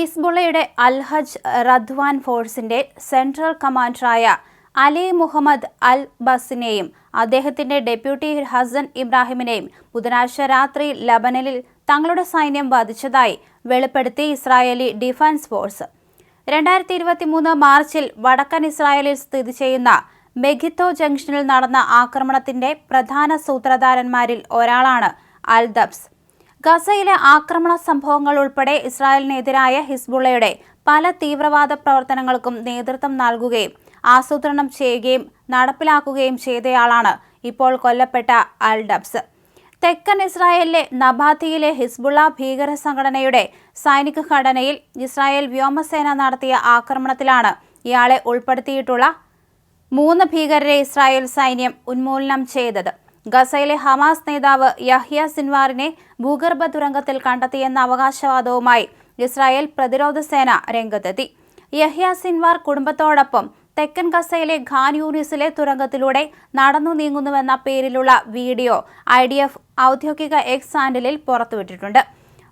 ഹിസ്ബുള്ളയുടെ അൽഹജ് റദ്വാൻ ഫോഴ്സിന്റെ സെൻട്രൽ കമാൻഡറായ അലി മുഹമ്മദ് അൽ ബസിനെയും അദ്ദേഹത്തിന്റെ ഡെപ്യൂട്ടി ഹസൻ ഇബ്രാഹിമിനെയും ബുധനാഴ്ച രാത്രി ലബനലിൽ തങ്ങളുടെ സൈന്യം വധിച്ചതായി വെളിപ്പെടുത്തി ഇസ്രായേലി ഡിഫൻസ് ഫോഴ്സ്. രണ്ടായിരത്തി ഇരുപത്തി മൂന്ന് മാർച്ചിൽ വടക്കൻ ഇസ്രായേലിൽ സ്ഥിതി ചെയ്യുന്ന മെഗിത്തോ ജംഗ്ഷനിൽ നടന്ന ആക്രമണത്തിന്റെ പ്രധാന സൂത്രധാരന്മാരിൽ ഒരാളാണ് അൽ ദബ്സ് ഗസയിലെ ആക്രമണ സംഭവങ്ങൾ ഉൾപ്പെടെ ഇസ്രായേലിനെതിരായ ഹിസ്ബുള്ളയുടെ പല തീവ്രവാദ പ്രവർത്തനങ്ങൾക്കും നേതൃത്വം നൽകുകയും ആസൂത്രണം ചെയ്യുകയും നടപ്പിലാക്കുകയും ചെയ്തയാളാണ് ഇപ്പോൾ കൊല്ലപ്പെട്ട അൽ ഡബ്സ് തെക്കൻ ഇസ്രായേലിലെ നബാത്തിയിലെ ഹിസ്ബുള്ള ഭീകര സംഘടനയുടെ സൈനിക ഘടനയിൽ ഇസ്രായേൽ വ്യോമസേന നടത്തിയ ആക്രമണത്തിലാണ് ഇയാളെ ഉൾപ്പെടുത്തിയിട്ടുള്ള മൂന്ന് ഭീകരരെ ഇസ്രായേൽ സൈന്യം ഉന്മൂലനം ചെയ്തത്. ഗസയിലെ ഹമാസ് നേതാവ് യഹ്യ സിൻവാറിനെ ഭൂഗർഭ തുരങ്കത്തിൽ കണ്ടെത്തിയെന്ന അവകാശവാദവുമായി ഇസ്രായേൽ പ്രതിരോധ സേന രംഗത്തെത്തി. യഹ്യ സിൻവാർ കുടുംബത്തോടൊപ്പം തെക്കൻ ഗസയിലെ ഖാൻ യൂണിസിലെ തുരങ്കത്തിലൂടെ നടന്നു നീങ്ങുന്നുവെന്ന പേരിലുള്ള വീഡിയോ ഐ ഡി എഫ് ഔദ്യോഗിക എക്സ് ഹാൻഡിലിൽ പുറത്തുവിട്ടിട്ടുണ്ട്.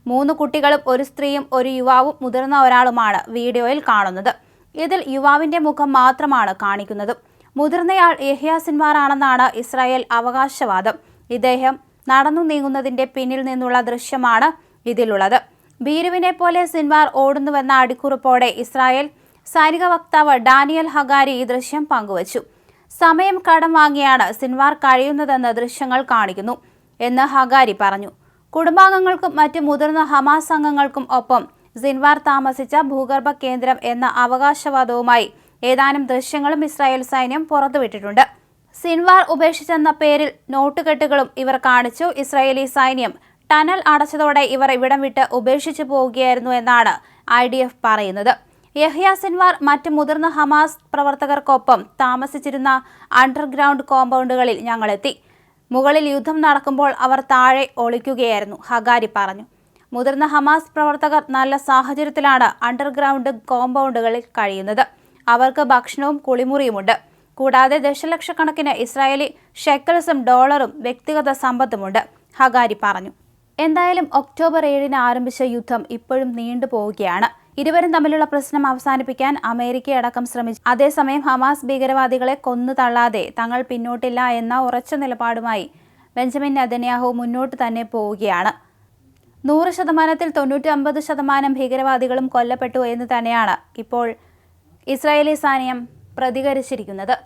മൂന്ന് കുട്ടികളും ഒരു സ്ത്രീയും ഒരു യുവാവും മുതിർന്ന ഒരാളുമാണ് വീഡിയോയിൽ കാണുന്നത്. ഇതിൽ യുവാവിന്റെ മുഖം മാത്രമാണ് കാണിക്കുന്നത്. മുതിർന്നയാൾ യഹ്യ സിൻവാർ ആണെന്നാണ് ഇസ്രായേൽ അവകാശവാദം. ഇദ്ദേഹം നടന്നു നീങ്ങുന്നതിന്റെ പിന്നിൽ നിന്നുള്ള ദൃശ്യമാണ് ഇതിലുള്ളത്. ഭീരുവിനെ പോലെ സിൻവാർ ഓടുന്നുവെന്ന അടിക്കുറിപ്പോടെ ഇസ്രായേൽ സൈനിക വക്താവ് ഡാനിയൽ ഹഗാരി ഈ ദൃശ്യം പങ്കുവച്ചു. സമയം കടം വാങ്ങിയാണ് സിൻവാർ കഴിയുന്നതെന്ന് ദൃശ്യങ്ങൾ കാണിക്കുന്നു എന്ന് ഹഗാരി പറഞ്ഞു. കുടുംബാംഗങ്ങൾക്കും മറ്റ് മുതിർന്ന ഹമാസ് അംഗങ്ങൾക്കും ഒപ്പം സിൻവാർ താമസിച്ച ഭൂഗർഭ കേന്ദ്രം എന്ന അവകാശവാദവുമായി ഏതാനും ദൃശ്യങ്ങളും ഇസ്രായേൽ സൈന്യം പുറത്തുവിട്ടിട്ടുണ്ട്. സിൻവാർ ഉപേക്ഷിച്ചെന്ന പേരിൽ നോട്ടുകെട്ടുകളും ഇവർ കാണിച്ചു. ഇസ്രായേലി സൈന്യം ടണൽ അടച്ചതോടെ ഇവർ ഇവിടം വിട്ട് ഉപേക്ഷിച്ചു പോവുകയായിരുന്നു എന്നാണ് ഐ ഡി എഫ് പറയുന്നത്. യഹ്യ സിൻവാർ മറ്റ് മുതിർന്ന ഹമാസ് പ്രവർത്തകർക്കൊപ്പം താമസിച്ചിരുന്ന അണ്ടർഗ്രൗണ്ട് കോമ്പൗണ്ടുകളിൽ ഞങ്ങളെത്തി. മുകളിൽ യുദ്ധം നടക്കുമ്പോൾ അവർ താഴെ ഒളിക്കുകയായിരുന്നു ഹഗാരി പറഞ്ഞു. മുതിർന്ന ഹമാസ് പ്രവർത്തകർ നല്ല സാഹചര്യത്തിലാണ് അണ്ടർഗ്രൗണ്ട് കോമ്പൗണ്ടുകളിൽ കഴിയുന്നത്. അവർക്ക് ഭക്ഷണവും കുളിമുറിയുമുണ്ട്. കൂടാതെ ദശലക്ഷക്കണക്കിന് ഇസ്രായേലി ഷെക്കൽസും ഡോളറും വ്യക്തിഗത സമ്പത്തുമുണ്ട് ഹഗാരി പറഞ്ഞു. എന്തായാലും ഒക്ടോബർ ഏഴിന് ആരംഭിച്ച യുദ്ധം ഇപ്പോഴും നീണ്ടുപോവുകയാണ് ഇരുവരും തമ്മിലുള്ള പ്രശ്നം അവസാനിപ്പിക്കാൻ അമേരിക്കയടക്കം ശ്രമിച്ചു. അതേസമയം ഹമാസ് ഭീകരവാദികളെ കൊന്നു തള്ളാതെ തങ്ങൾ പിന്നോട്ടില്ല എന്ന ഉറച്ച നിലപാടുമായി ബെഞ്ചമിൻ നെതന്യാഹു മുന്നോട്ട് തന്നെ പോവുകയാണ്. നൂറ് ശതമാനത്തിൽ തൊണ്ണൂറ്റി അമ്പത് ശതമാനം ഭീകരവാദികളും കൊല്ലപ്പെട്ടു എന്ന് തന്നെയാണ് ഇപ്പോൾ ഇസ്രായേലി സൈന്യം പ്രതികരിച്ചിരിക്കുന്നത്.